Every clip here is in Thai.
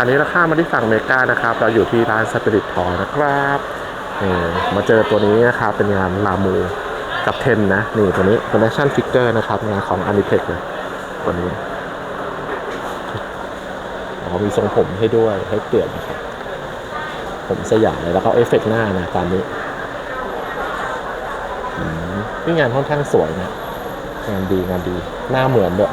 คราวนี้เราข้ามมาที่ฝั่งเมกานะครับ เราอยู่ที่ร้านสปิริตทอยนะครับนี่มาเจอตัวนี้นะครับ เป็นงานลามูกับเทนนะ นี่ตัวนี้ collection figure นะครับ งานของ a n i t e c เลยตัวนี้อ๋อมีทรงผมให้ด้วยให้เปลี่ยนนะครับ ผมสยามเลยแล้วก็เอฟเฟกต์หน้านะตามนี้นี่งานค่อนข้างสวยนะงานดีงานดี หน้าเหมือนด้วย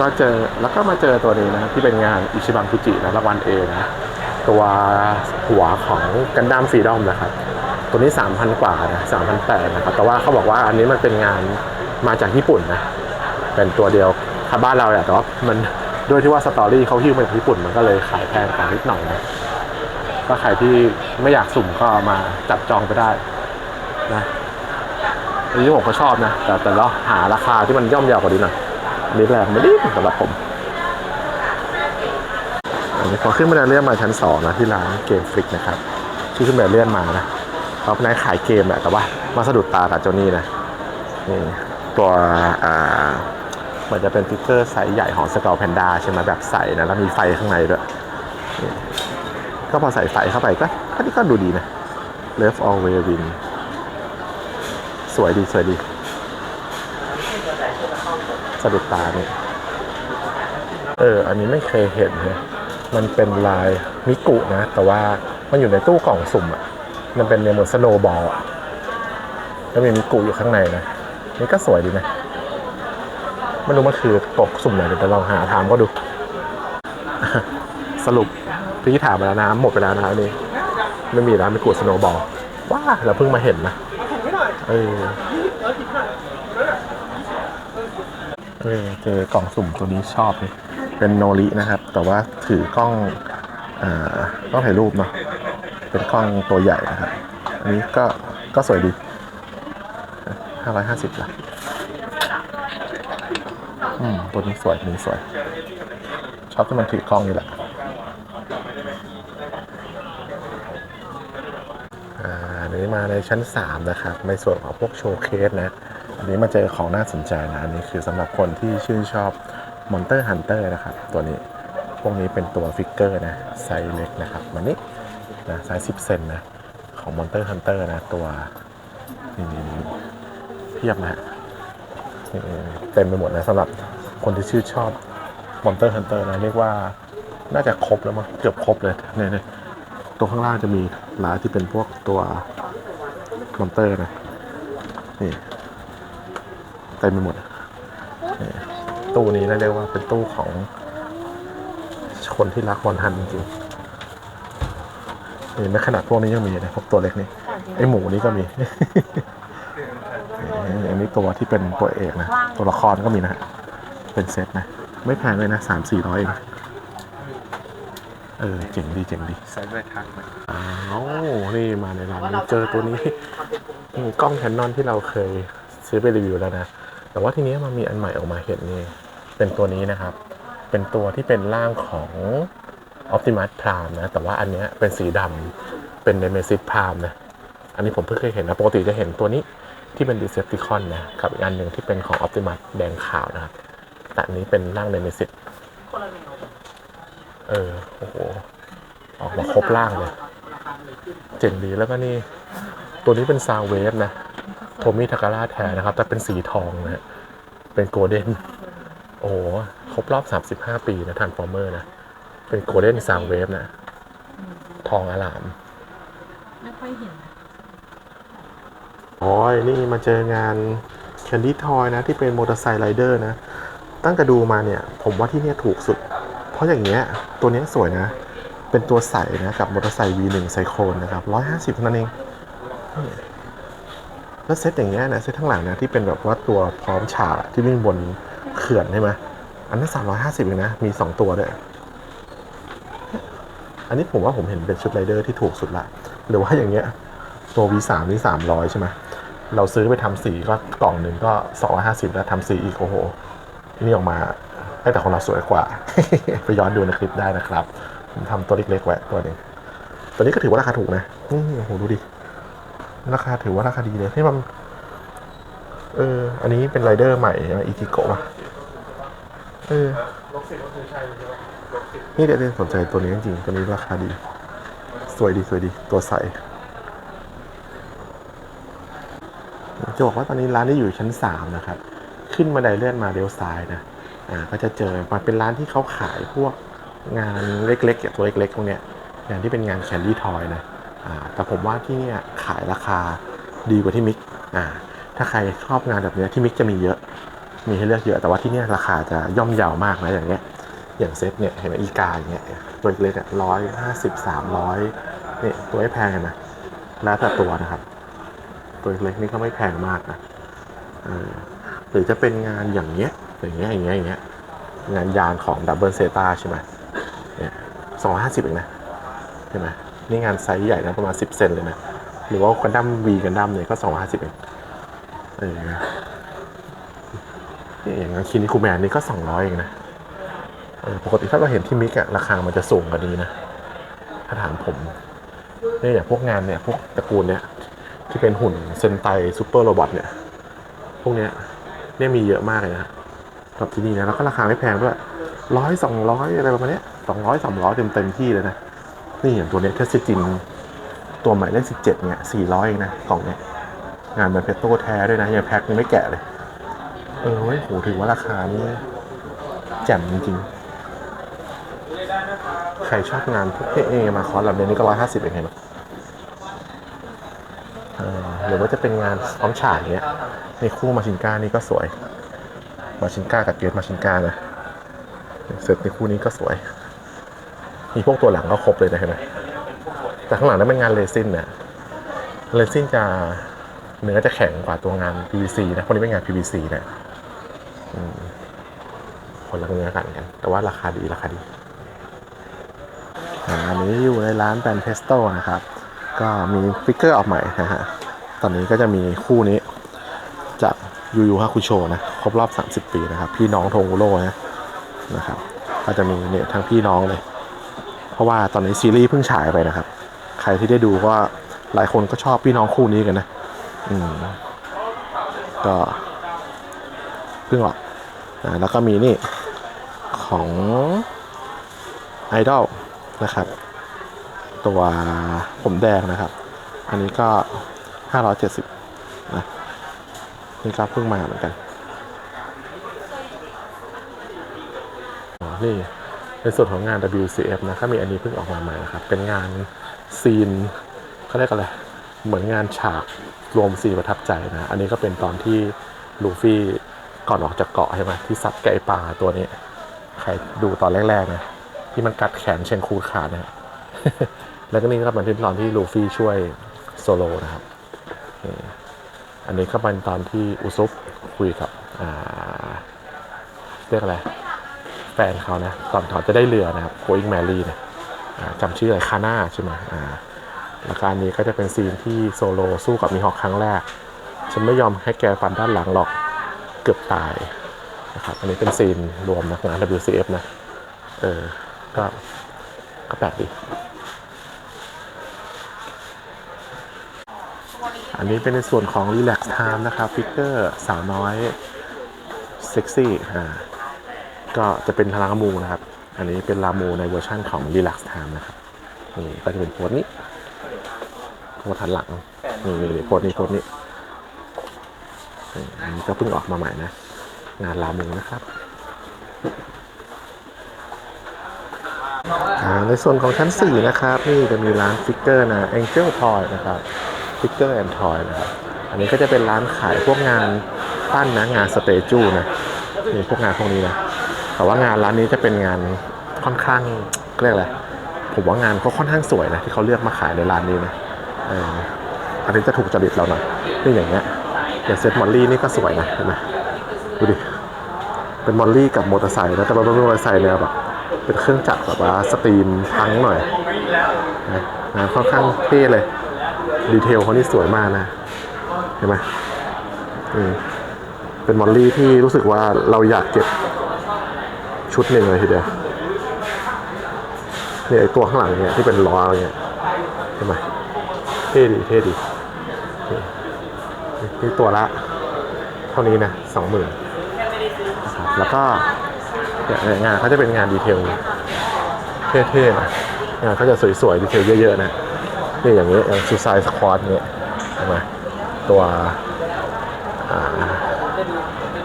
ก็เจอแล้วก็มาเจอตัวนี้นะที่เป็นงานอิชิบังคุจินะรางวัลเอนะตัวหัวของกันดั้มฟรีดอมนะครับ ตัวนี้ 3,000 กว่านะ3,800นะครับ แต่ว่าเขาบอกว่าอันนี้มันเป็นงานมาจากญี่ปุ่นนะ เป็นตัวเดียวถ้าบ้านเราแหละแต่ว่ามันด้วยที่ว่าสตอรี่เขาฮิ้วมาจากญี่ปุ่นมันก็เลยขายแพงกว่านิดหน่อยนะก็ใครที่ไม่อยากสุ่มก็มาจับจองไปได้นะอันนี้ผมก็ชอบนะ แต่แต่เราหาราคาที่มันย่อมเยาวกว่านี้หน่อย นิดแรงไม่ด้สำหรับผมอันนี้พอขึ้นบันไดเลื่อนมาชั้นสองนะที่ร้านเกมฟลิกนะครับที่ขึ้นบันไดเลื่อนมานะเขาเป็นร้านขายเกมแหละแต่ว่ามาสะดุดตากับเจ้านี่นะนี่ตัวอ่าเหมือนจะเป็นฟิกเกอร์ไซส์ใหญ่ของสกอร์แพนด้าใช่ไหมแบบใสนะแล้วมีไฟข้างในด้วยก็พอใส่ไฟเข้าไปก็ก็นี่ก็ดูดีนะ Love Always Win สวยดีสวยดี สะดุดตาเนี่ยเออ อันนี้ไม่เคยเห็นนะมันเป็นลายมิกุนะ แต่ว่ามันอยู่ในตู้กล่องสุ่มอะ มันเป็นเนี่ยเหมือนสโนบอลอะแล้วมีมิกุอยู่ข้างในนะ นี่ก็สวยดีนะ ไม่รู้มันคือปกสุ่มไหนเดี๋ยวไปลองหาถามก็ดู สรุปพี่ถามไปแล้วนะหมดไปแล้วนะอันนี้ไม่มีแล้วมิกุสโนบอลว้าเราเพิ่งมาเห็นนะเออ เออเจอกล่องสุ่มตัวนี้ชอบเลยเป็นโนรินะครับ แต่ว่าถือกล้องกล้องถ่ายรูปเนาะเป็นกล้องตัวใหญ่นะครับ อันนี้ก็ก็สวยดีห้าร้อยห้าสิบละอืมตัวนี้สวยนี้สวย ชอบที่มันถือกล้องนี่แหละอันนี้มาในชั้น 3 นะครับ ในส่วนของพวกโชว์เคสนะ อันนี้มาเจอของน่าสนใจนะอันนี้คือสำหรับคนที่ชื่นชอบ Monster Hunter นะครับ ตัวนี้พวกนี้เป็นตัวฟิกเกอร์นะไซส์เล็กนะครับมันนี้นะไซส์10 เซนนะของ Monster Hunter นะตัวนี่นี่เพียบนะฮะเต็มไปหมดนะสำหรับคนที่ชื่นชอบ Monster Hunter นะเรียกว่าน่าจะครบแล้วมั้งเกือบครบเลยเนี่ยเนี่ยตัวข้างล่างจะมีร้านที่เป็นพวกตัวมอนเตอร์นะนี่ เต็มไปหมดนี่ตู้นี้นะเรียกว่าเป็นตู้ของคนที่รักบอลฮันจริงๆนี่ในขนาดพวกนี้ยังมีนะพวกตัวเล็กนี่ไอหมูนี่ก็มีนี่อันนี้ตัวที่เป็นตัวเอกนะ ตัวละครก็มีนะฮะเป็นเซตนะ ไม่แพงเลยนะสามสี่ร้อยเอง เออ เจ๋งดีเจ๋งดีใส่ด้วยทักไหมอ้าวนี่มาในร้านนี้เจอตัวนี้นี่กล้องแคนนอนที่เราเคยซื้อไปรีวิวแล้วนะ แต่ว่าทีนี้มันมีอันใหม่ออกมาเห็นนี่เป็นตัวนี้นะครับ เป็นตัวที่เป็นร่างของ Optimus Prime นะ แต่ว่าอันเนี้ยเป็นสีดำเป็น Nemesis Prime นะ อันนี้ผมเพิ่งเคยเห็นนะ ปกติจะเห็นตัวนี้ที่เป็น Decepticon นะ กับอีกอันหนึ่งที่เป็นของ Optimus แดงขาวนะครับ แต่อันนี้เป็นร่าง Nemesis เออ โอ้โห ออกมาครบร่างเลย เจ๋งดีแล้วก็นี่ ตัวนี้เป็นซาวเวฟนะ โทมิทาการาแทนนะครับ แต่เป็นสีทองนะฮะเป็นโกลเด้น โอ้โหครบรอบ 35 ปีนะทันฟอร์เมอร์นะ เป็นโกลเด้นซาวเวฟนะ ทองอลาม ไม่ค่อยเห็นโอ้ยนี่มาเจองานแคนดี้ทอยนะ ที่เป็นมอเตอร์ไซค์ไรเดอร์นะ ตั้งแต่ดูมาเนี่ย ผมว่าที่เนี่ยถูกสุด เพราะอย่างเงี้ย ตัวเนี้ยสวยนะ เป็นตัวใสนะ กับมอเตอร์ไซค์ V1 ไซโคลนนะครับ150เท่านั้นเองนี่ แล้วเซตอย่างเงี้ยนะเซตทั้างหลังนะที่เป็นแบบว่าตัวพร้อมฉากที่วิ่งบนเขื่อนใช่ไหมอันนั้น350เองนะ มี2ตัวด้วย อันนี้ผมว่าผมเห็นเป็นชุดไรเดอร์ที่ถูกสุดละ หรือว่าอย่างเงี้ย ตัว V3 นี่300ใช่ไหมเราซื้อไปทำสีก็กล่องหนึ่งก็250แล้วทำสีอีกโอ้โหนี่ออกมาให้แต่ของเราสวยกว่า ไปย้อนดูในคลิปได้นะครับ ผมทำตัวเล็กๆไว้ตัวหนึงตัวนี้ก็ถือว่าราคาถูกนะโอ้โหดูดิ ราคาถือว่าราคาดีเลยที่มัน เออ อันนี้เป็นไรเดอร์ใหม่อีทิโกะเออนี่เดี๋ยวสนใจตัวนี้จริงๆตัวนี้ราคาดี สวยดีสวยดี ตัวใสจะบอกว่าตอนนี้ร้านที่อยู่ชั้น 3 นะครับ ขึ้นบันไดเลื่อนมาเลี้ยวซ้ายนะ อ่า ก็จะเจอมันเป็นร้านที่เขาขายพวกงานเล็กๆตัวเล็กๆพวกเนี้ยอย่างที่เป็นงานแคนดี้ทอยนะ แต่ผมว่าที่นี่ขายราคาดีกว่าที่มิกอ่าถ้าใครชอบงานแบบนี้ที่มิกจะมีเยอะ มีให้เลือกเยอะ แต่ว่าที่นี่ราคาจะย่อมเยาวมากนะอย่างเงี้ย อย่างเซ็ตเนี่ยเห็นไหมอีกาอย่างเงี้ยตัวเล็กๆร้อยห้าสิบสามร้อยเนี่ยตัวไม่แพงเห็นไหมแล้วแต่ตัวนะครับ ตัวเล็กนี่ก็ไม่แพงมากนะหรือจะเป็นงานอย่างเงี้ย อย่างเงี้ยอย่างเงี้ยอย่างเงี้ยงานยานของดับเบิลเซตาใช่ไหมเนี่ยสองร้อยห้าสิบเองนะใช่ไหม นี่งานไซส์ใหญ่นะประมาณสิบเซนเลยนะ หรือว่ากันดั้มวีกันดั้มเนี่ยก็สองร้อยห้าสิบเองเออยอย่างงานคินิคูแมนนี่ก็สองร้อยเองนะเออปกติถ้าเราเห็นที่มิกอะราคามันจะสูงกว่านี้นะ ถ้าถามผมเนี่ยอย่างพวกงานเนี่ยพวกตระกูลเนี่ยที่เป็นหุ่นเซนไตซูเปอร์โรบอทเนี่ย พวกเนี้ยเนี่ยมีเยอะมากเลยนะครับที่นี่นะแล้วก็ราคาไม่แพงด้วยร้อยสองร้อยอะไรประมาณเนี้ยสองร้อยสามร้อยเต็มเต็มที่เลยนะ นี่อย่างตัวเนี้ยเทสจินตัวใหม่เลขสิบเจ็ดเนี่ยสี่ร้อยเองนะกล่องเนี้ยงานแบบเพชรโต้แท้ด้วยนะยังแพ็คยังไม่แกะเลย เออเว้ยโหถือว่าราคานี่แจ่มจริงๆ ใครชอบงานพวกเอมาคอร์สแบบนี้นี่ก็ร้อยห้าสิบเองเห็นไหมหรือว่าจะเป็นงานพร้อมฉากเนี้ยในคู่มาชินก้านี่ก็สวย มาชินก้ากับเกตมาชินก้านะเสร็จในคู่นี้ก็สวย มีพวกตัวหลังก็ครบเลยนะเห็นไหมแต่ข้างหลังนั้นเป็นงานเรซินเนี่ยเรซินจะเนื้อจะแข็งกว่าตัวงาน PVC นะพวกนี้เป็นงาน PVC นะอืมคนละเนื้อกันกัน แต่ว่าราคาดีราคาดีอันนี้อยู่ในร้านแบรนด์เพสโตนะครับ ก็มีฟิกเกอร์ออกใหม่นะฮะ ตอนนี้ก็จะมีคู่นี้จากยูยูฮาคุโชนะ ครบรอบ 30 ปีนะครับ พี่น้องโทงุโร่นะนะครับ ก็จะมีเนี่ยทั้งพี่น้องเลย เพราะว่าตอนนี้ซีรีส์เพิ่งฉายไปนะครับ ใครที่ได้ดูก็หลายคนก็ชอบพี่น้องคู่นี้กันนะ อืมก็เพิ่งออกอ่าแล้วก็มีนี่ของไอดอลนะครับ ตัวผมแดงนะครับ อันนี้ก็ 570 นะ นี่ก็เพิ่งมาเหมือนกันอ๋อนี่ ในส่วนของงาน WCF นะก็มีอันนี้เพิ่งออกมาใหม่นะครับ เป็นงานซีนเขาเรียกอะไร เหมือนงานฉากรวมซีนประทับใจนะ อันนี้ก็เป็นตอนที่ลูฟี่ก่อนออกจากเกาะใช่ไหมที่ซัดไก่ป่าตัวนี้ ใครดูตอนแรกๆนะที่มันกัดแขนเชนคูขาดนะแล้วก็นี่ก็เป็นตอนที่ลูฟี่ช่วยโซโลนะครับ อันนี้ก็เป็นตอนที่อุซุปคุยกับเรียกอะไร ฟนเขานะก่อนเขาจะได้เรือนะครับโคอิงแมรี่นะอ่าจำชื่ออะไรคาน่าใช่ไหมอ่าแล้วก็อันนี้ก็จะเป็นซีนที่โซโลสู้กับมีฮอกครั้งแรก ฉันไม่ยอมให้แกฟันด้านหลังหรอกเกือบตายนะครับอันนี้เป็นซีนรวมนะงาน WCF นะเออก็ก็แปลกดี อันนี้เป็นในส่วนของ Relax Time นะครับฟิกเกอร์สาวน้อยเซ็กซี่อ่า ก็จะเป็นลามูนะครับ อันนี้เป็นลามูในเวอร์ชั่นของ Relax Time นะครับ นี่ก็จะเป็นโพสนี้โพสทันหลัง นี่นี่นี่โพสนี้โพสนี้นี่อันนี้ก็เพิ่งออกมาใหม่นะ งานลามูนะครับในส่วนของชั้น 4 นะครับ นี่จะมีร้านฟิกเกอร์นะ Angel Toy นะครับฟิกเกอร์แอนทอยนะครับ อันนี้ก็จะเป็นร้านขายพวกงานปั้นนะงานสเตจูนะนี่พวกงานพวกนี้นะ แต่ว่างานร้านนี้จะเป็นงานค่อนข้างเรียกอะไรผมว่างานเขาค่อนข้างสวยนะที่เขาเลือกมาขายในร้านนี้นะเอออันนี้จะถูกจริตเราหน่อยนี่อย่างเงี้ยอย่างเซตมอลลี่นี่ก็สวยนะเห็นไหมดูดิเป็นมอลลี่กับมอเตอร์ไซค์นะแต่ว่าเป็นมอเตอร์ไซค์เนี่ยแบบเป็นเครื่องจักรแบบว่าสตรีมพังหน่อยนะงานค่อนข้างเท่เลยดีเทลเขานี่สวยมากนะเห็นไหมอืมเป็นมอลลี่ที่รู้สึกว่าเราอยากเก็บ ชุดหนึ่งเลยทีเดียวเนี่ยไอตัวข้างหลังเนี่ยที่เป็นล้อเนี่ยเห็นไหมเท่ดีเท่ดีนี่ตัวละ เท่านี้นะสองหมื่นแล้วก็งานเขาจะเป็นงานดีเทลเท่ๆนะงานเขาจะสวยๆดีเทลเยอะๆนะนี่อย่างนี้อย่างซูซายสควอตเนี่ยเห็นไหมตัวอ่า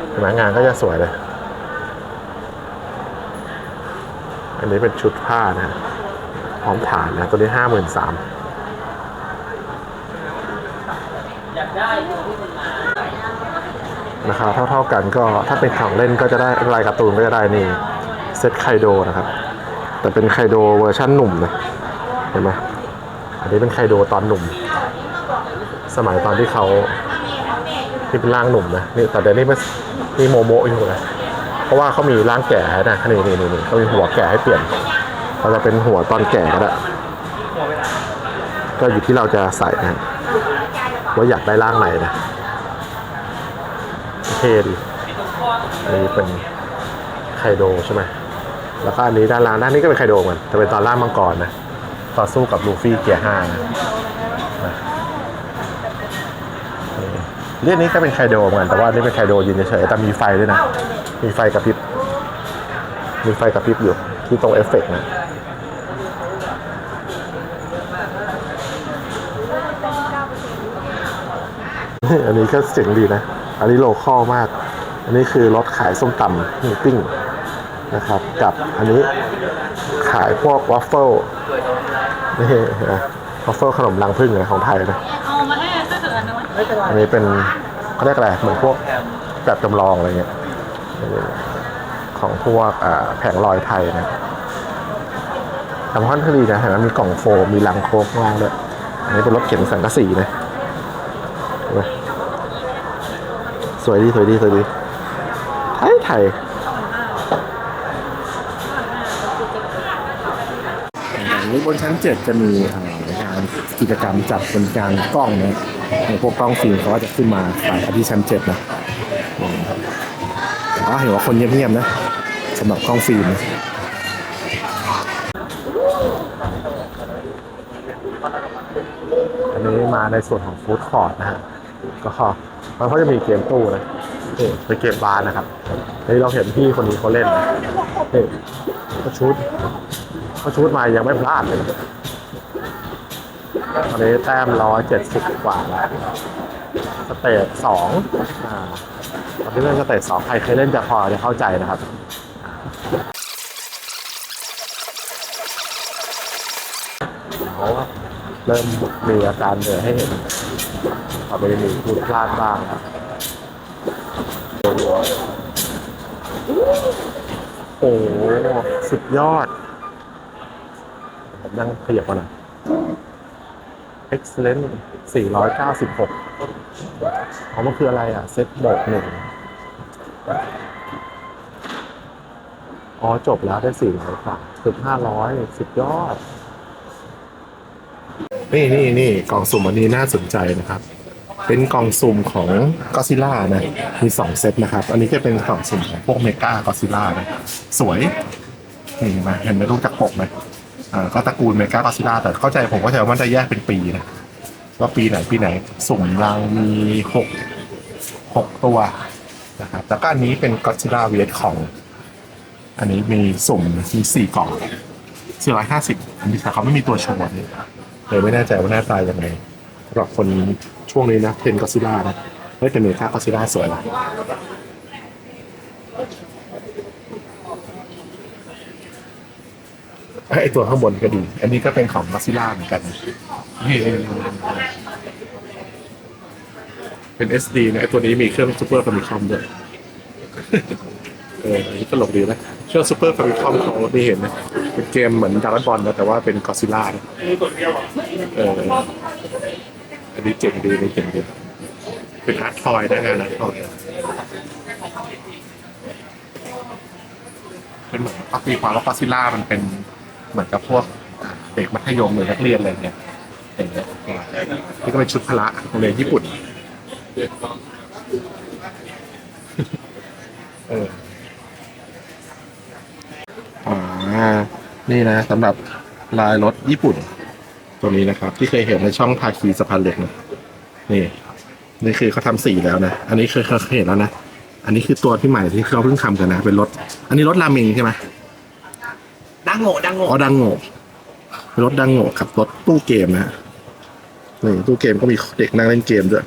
เห็นไหมงานก็จะสวยเลย อันนี้เป็นชุดผ้านะฮะพร้อมฐานนะ ตัวนี้ห้าหมื่นสามราคาเท่าๆกันก็ถ้าเป็นของเล่นก็จะได้ลายการ์ตูนก็จะได้นี่เซตไคโดนะครับ แต่เป็นไคโดเวอร์ชั่นหนุ่มนะเห็นไหมอันนี้เป็นไคโดตอนหนุ่ม สมัยตอนที่เขาที่เป็นร่างหนุ่มนะนี่แต่เดี๋ยวนี้มันมีโมโมอยู่นะ เพราะว่าเขามีร่างแก่นะนี่นี่นี่นี่เขามีหัวแก่ให้เปลี่ยนเราจะเป็นหัวตอนแก่ก็ได้ก็อยู่ที่เราจะใส่นะว่าอยากได้ร่างไหนนะเท่ดีอันนี้เป็นไคโดใช่ไหมแล้วก็อันนี้ด้านล่างด้านนี้ก็เป็นไคโดเหมือนแต่เป็นตอนล่างมังกรนะต่อสู้กับลูฟี่เกียร์ห้านะเรื่องนี้ก็เป็นไคโดเหมือนแต่ว่านนี่เป็นไคโดยืนเฉยๆแต่มีไฟด้วยนะ มีไฟกระพริบ มีไฟกระพริบอยู่ที่ตรงเอฟเฟกต์นะอันนี้ก็เจ๋งดีนะ อันนี้โลคอลมาก อันนี้คือรถขายส้มตำหมูปิ้งนะครับ กับอันนี้ขายพวกวัฟเฟิลนี่นะวัฟเฟิลขนมรังผึ้งนะของไทยนะเอามาให้ถ้าเกิดอันนั้นไม่เป็นไรอันนี้เป็นเขาเรียกอะไรเหมือนพวกแบบจำลองอะไรเงี้ยเออ ของพวกแผงลอยไทยนะแต่ค่อนข้างดีนะเห็นไหมมีกล่องโฟมมีลังโคกข้างล่างด้วยอันนี้เป็นรถเข็นสังกะสีนะเห็นไหมสวยดีสวยดีสวยดีไทยไทยอย่างนี้บนชั้นเจ็ดจะมีอ่างานกิจกรรมจัดเป็นการกล้องนะในพวกกล้องฟิล์มเขาจะขึ้นมาขายที่ชั้นเจ็ดนะ แต่ว่าเห็นว่าคนเงียบๆนะสำหรับกล้องฟิล์มอันนี้มาในส่วนของฟู้ดคอร์ทนะฮะก็มันก็จะมีเกมตู้นะนี่เป็นเกมบาร์นะครับนี่เราเห็นพี่คนนี้เขาเล่นนะนี่เขาชุดเขาชุดมายังไม่พลาดเลยตอนนี้แต้มร้อยเจ็ดสิบกว่าแล้วสเตจสองอ่า ตอนที่เล่นสเตจสองใครเคยเล่นจะพอจะเข้าใจนะครับเขาเริ่มมีอาการเหนื่อยให้เห็นพอไปมีพูดพลาดบ้างครับโอ้โหสุดยอด ผมยังขยับมาหน่อย excellent 496อ๋อมันคืออะไรอะ เซตโหมดหนึ่งอ๋อ จบแล้วได้400กว่าเกือบ500สุดยอด นี่นี่นี่กล่องสุ่มอันนี้น่าสนใจนะครับ เป็นกล่องสุ่มของก็ซิล่านะ มีสองเซตนะครับ อันนี้จะเป็นกล่องสุ่มของพวกเมกาก็ซิล่านะ สวย นี่เห็นไหมเห็นไหมรูปจากปกไหม ก็ตระกูลเมกาก็ซิล่าแต่เข้าใจผมก็ใจว่ามันจะแยกเป็นปีนะว่าปีไหนปีไหนสุ่มรังมีหกหกตัวนะครับแล้วก็อันนี้เป็นก็ซิล่าเวทของ อันนี้มีสุ่มมีสี่กล่องสี่ร้อยห้าสิบอันนี้แต่เขาไม่มีตัวโชว์เลยเลยไม่แน่ใจว่าหน้าตายังไงสำหรับคนช่วงนี้นะเทรนก็ซิล่านะเฮ้ยแต่เมกาก็ซิล่าสวยนะ ไอตัวข้างบนก็ดี อันนี้ก็เป็นของมัสซิล่าเหมือนกันนี่เป็น SD นะไอตัวนี้มีเครื่องซูเปอร์ฟามิคอมด้วยเอออันนี้ตลกดีนะเครื่องซูเปอร์ฟามิคอมเขาที่เห็นนะเป็นเกมเหมือนดาร์บอลนะแต่ว่าเป็นกอซิล่าเอออันนี้เจ๋งดีนนี้เจ๋งดีเป็นอาร์ตทอยได้งานอาร์ตทอยเป็นเหมือนปักปีความว่ากอซิล่ามันเป็น เหมือนกับพวกเด็กมัธยมหรือนักเรียนอะไรเงี้ยอย่างเงี้ยนี่ก็เป็นชุดพละโรงเรียนญี่ปุ่น เอออ่านี่นะสำหรับลายรถญี่ปุ่น ตัวนี้นะครับ ที่เคยเห็นในช่องทาคีสะพานเหล็กนะนี่ นี่คือเขาทำสีแล้วนะ อันนี้เคยเคยเห็นแล้วนะ อันนี้คือตัวที่ใหม่ที่เขาเพิ่งทำกันนะ เป็นรถ อันนี้รถราเมงใช่ไหม ดังโง่ดังโง่อ๋อดังโง่รถดังโง่กับรถตู้เกมนะฮะนี่ตู้เกมก็มีเด็กนั่งเล่นเกมด้วย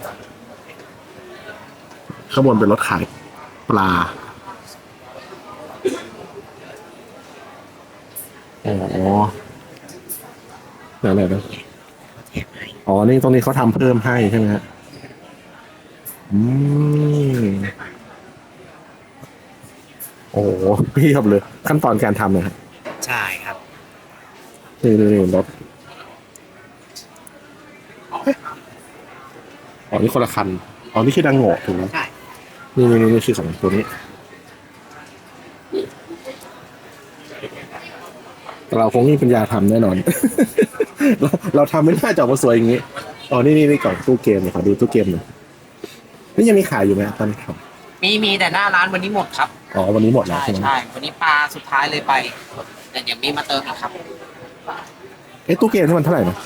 ข้างบนเป็นรถขายปลาอ๋อไหนไหนนะอ๋อ นี่ตรงนี้เขาทำเพิ่มให้ใช่ไหมฮะอืมโอ้โหเพียบเลย ขั้นตอนการทำนะฮะ ใช่ครับ นี่นี่นี่รถอ๋อนี่คนละคันอ๋อนี่คือดังโง่ถูกไหมใช่ นี่นี่นี่นี่คือของตัวนี้แต่เราคงไม่มีปัญญาทำแน่นอน เราเราทำไม่ได้จะออกมาสวยอย่างนี้อ๋อนี่นี่นี่กล่องตู้เกมเนี่ยขอดูตู้เกมหน่อยนี่ยังมีขายอยู่ไหมตอนนี้ครับมีมีแต่หน้าร้านวันนี้หมดครับ อ๋อวันนี้หมดแล้วใช่ใช่ไหมใช่วันนี้ปลาสุดท้ายเลยไป แต่เดี๋ยวมีมาเติมอีกครับ เอ๊ะตู้เกมที่มันเท่าไหร่นะ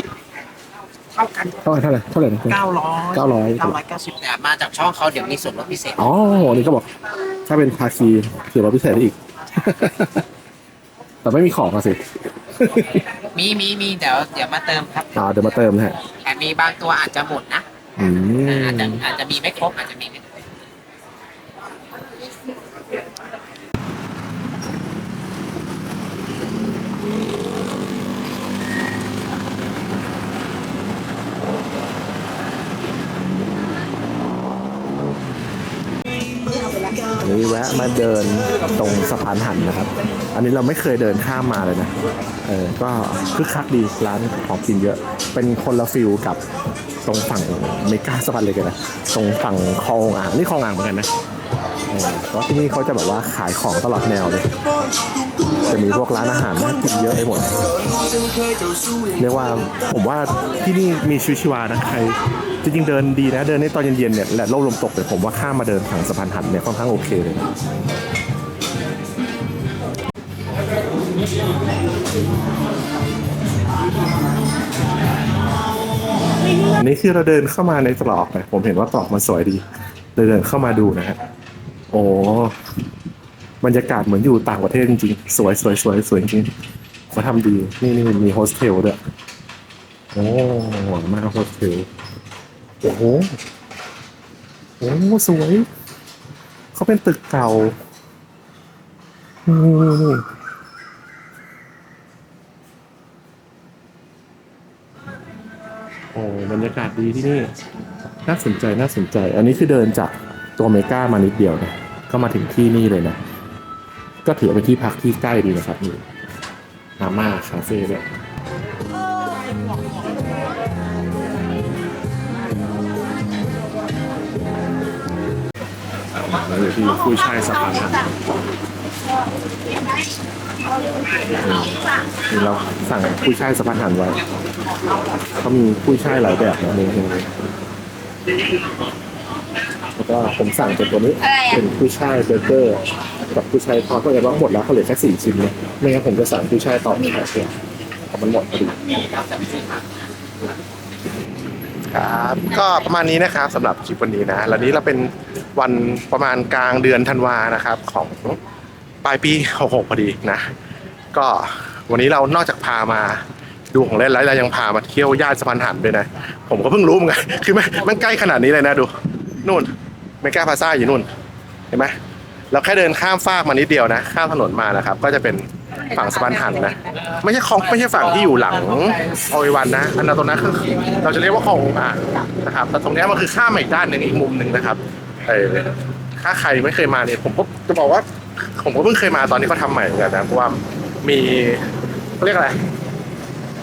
เท่ากันเท่าไหร่เท่าไหร่เท่าไหร่นะ900เก้าร้อย990แต่มาจากช่องเขาเดี๋ยวมีส่วนลดพิเศษ อ๋อนี่ก็บอก ถ้าเป็นภาคีถือว่าพิเศษได้อีก แต่ไม่มีของอะสิ มีมีมีเดี๋ยวเดี๋ยวมาเติมครับอ่าเดี๋ยวมาเติมนะฮะแต่มีบางตัวอาจจะหมดนะอืมอาจจะอาจจะมีไม่ครบอาจจะมีไม่ครบ อันนี้แวะมา เดินตรงสะพานหันนะครับ อันนี้เราไม่เคยเดินข้ามมาเลยนะ เออ ก็คึกคักดีร้านของกินเยอะ เป็นคนละฟิลกับตรงฝั่งเมกาสะพานเลยกันนะ ตรงฝั่งคลองอ่างนี่คลองอ่างเหมือนกันนะออเพราะที่นี่เขาจะแบบว่าขายของตลอดแนวเลย จะมีพวกร้านอาหารน่ากินเยอะไปหมด เรียกว่าผมว่าที่นี่มีชีวิตชีวานะใครจริงๆเดินดีนะเดินในตอนเย็นๆเนี่ยแหละโลกลมตกเลยผมว่าข้ามมาเดินทางสะพานหันเนี่ยค่อนข้างโอเคเลยนะอันนี้คือเราเดินเข้ามาในตรอกนะผมเห็นว่าตรอกมันสวยดีเลยเดินเข้ามาดูนะฮะโอ้ บรรยากาศเหมือนอยู่ต่างประเทศจริงๆ สวยสวยสวยสวยจริงๆเขาทำดี นี่นี่มีโฮสเทลด้วย โอ้หวังมากโฮสเทล โอ้โห โอ้สวย เขาเป็นตึกเก่าอืมโอ้บรรยากาศดีที่นี่ น่าสนใจน่าสนใจ อันนี้คือเดินจากตัวเมกามานิดเดียวนะ ก็มาถึงที่นี่เลยนะ ก็ถือว่าเป็นที่พักที่ใกล้ดีนะครับนี่มาม่าคาเฟ่ด้วยเราอยู่ที่กุ้ยช่ายสะพานหันนี่เราสั่งกุ้ยช่ายสะพานหันไว้เขามีกุ้ยช่ายหลายแบบนะนี่นี่ แล้วก็ผมสั่งเป็นตัวนี้เป็นกุ้ยช่ายเบอร์เกอร์กับกุ้ยช่ายทอดก็เลยว่าหมดแล้วเขาเหลือแค่สี่ชิ้นเนี่ยไม่งั้นผมจะสั่งกุ้ยช่ายต่อแค่เพียงแต่มันหมดพอดีครับก็ประมาณนี้นะครับสำหรับคลิปวันนี้นะแล้วนี้เราเป็นวันประมาณกลางเดือนธันวานะครับ ของปลายปี66พอดีนะ ก็วันนี้เรานอกจากพามาดูของเล่นแล้วเรายังพามาเที่ยวย่านสะพานหันด้วยนะ ผมก็เพิ่งรู้เหมือนกันคือมันมันใกล้ขนาดนี้เลยนะดูนู่น เมกาพาซ่าอยู่นู่น เห็นไหมเราแค่เดินข้ามฟากมานิดเดียวนะ ข้ามถนนมานะครับ ก็จะเป็นฝั่งสะพานหันนะ ไม่ใช่คลองไม่ใช่ฝั่งที่อยู่หลังโอเอวันนะ อันนั้นตรงนั้นคือเราจะเรียกว่าคลององอ่างนะครับ แต่ตรงนี้มันคือข้ามอีกด้านหนึ่งอีกมุมหนึ่งนะครับเออถ้าใครไม่เคยมาเนี่ยผมก็จะบอกว่าผมก็เพิ่งเคยมาตอนนี้เขาทำใหม่เหมือนกันนะเพราะว่ามีเขาเรียกอะไร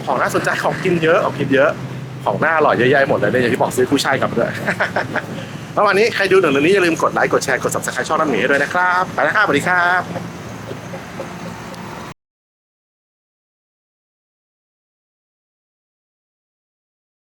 ของน่าสนใจของกินเยอะของกินเยอะของน่าอร่อยเยอะแยะหมดเลยเนี่ยอย่างที่บอกซื้อผู้ชายกลับด้วย แล้ววันนี้ใครดูหนังเรื่องนี้อย่าลืมกดไลค์กดแชร์กด subscribe ช่องน้ำหมีด้วยนะครับไปแล้วครับสวัสดีครับ